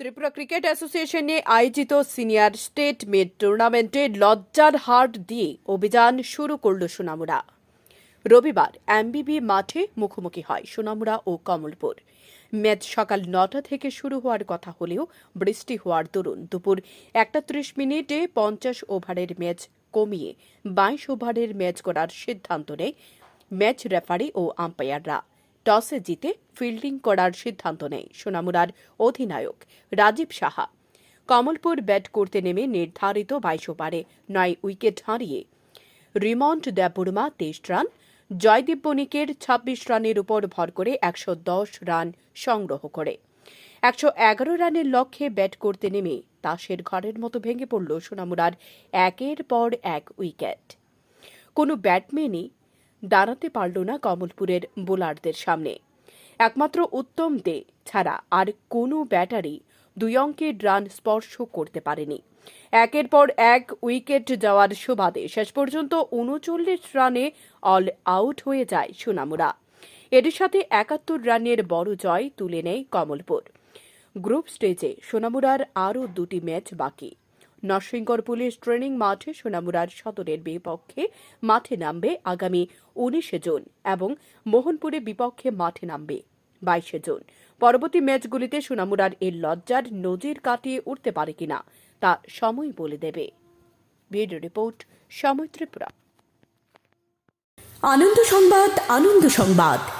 Tripura cricket অ্যাসোসিয়েশনে আয়োজিত senior state made টুর্নামেন্টে লজ্জার হার দিয়ে অভিযান শুরু করল সোনামুড়া রবিবার এমবিবি মাঠে মুখোমুখি হয় সোনামুড়া ও কমলপুর। ম্যাচ সকাল নটা থেকে শুরু হওয়ার কথা হলেও বৃষ্টি হওয়ার দরুন দুপুর একটা ত্রিশ মিনিটে পঞ্চাশ ওভারের ম্যাচ কমিয়ে বাইশ ওভারের ম্যাচ করার সিদ্ধান্ত নেয় ম্যাচ রেফারি ও আম্পায়াররা। টসে জিতে ফিল্ডিং করার সিদ্ধান্ত নেয় সোনামুড়ার অধিনায়ক রাজীব সাহা। কমলপুর ব্যাট করতে নেমে নির্ধারিত বাইশ ওভারে নয় উইকেট হারিয়ে রিমন্ট দেববর্মা তেইশ রান, জয়দীপ বণিকের ছাব্বিশ রানের উপর ভর করে একশো দশ রান সংগ্রহ করে। একশো এগারো রানের লক্ষ্যে ব্যাট করতে নেমে তাসের ঘরের মতো ভেঙে পড়ল সোনামুড়ার একের পর এক উইকেট। কোনো ব্যাটম্যানই দাঁড়াতে পারল না কমলপুরের বোলারদের সামনে। একমাত্র উত্তম দে ছাড়া আর কোনো ব্যাটারি দুই অঙ্কের রান স্পর্শ করতে পারেনি। একের পর এক উইকেট যাওয়ার সুবাদে শেষ পর্যন্ত উনচল্লিশ রানে অল আউট হয়ে যায় সোনামুরা। এর সাথে একাত্তর রানের বড় জয় তুলে নেয় কমলপুর। গ্রুপ স্টেজে সোনামুরার আরও দুটি ম্যাচ বাকি। নরসিংগড় পুলিশ ট্রেনিং মাঠে সোনামুরার সদরের বিপক্ষে মাঠে নামবে আগামী উনিশে জুন এবং মোহনপুরে বিপক্ষে মাঠে নামবে বাইশে জুন। পরবর্তী ম্যাচগুলিতে সোনামুরার এই লজ্জার নজির কাটিয়ে উঠতে পারে কিনা তা সময় বলে দেবে। Video report Tripura. আনন্দ সংবাদ আনন্দ সংবাদ।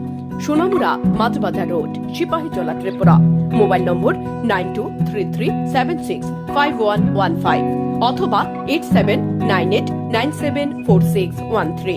Sonamura Majhbazar road Sipahijala Tripura. Mobile number nine two three three seven six five one one five অথবা eight seven nine eight nine seven four six one three.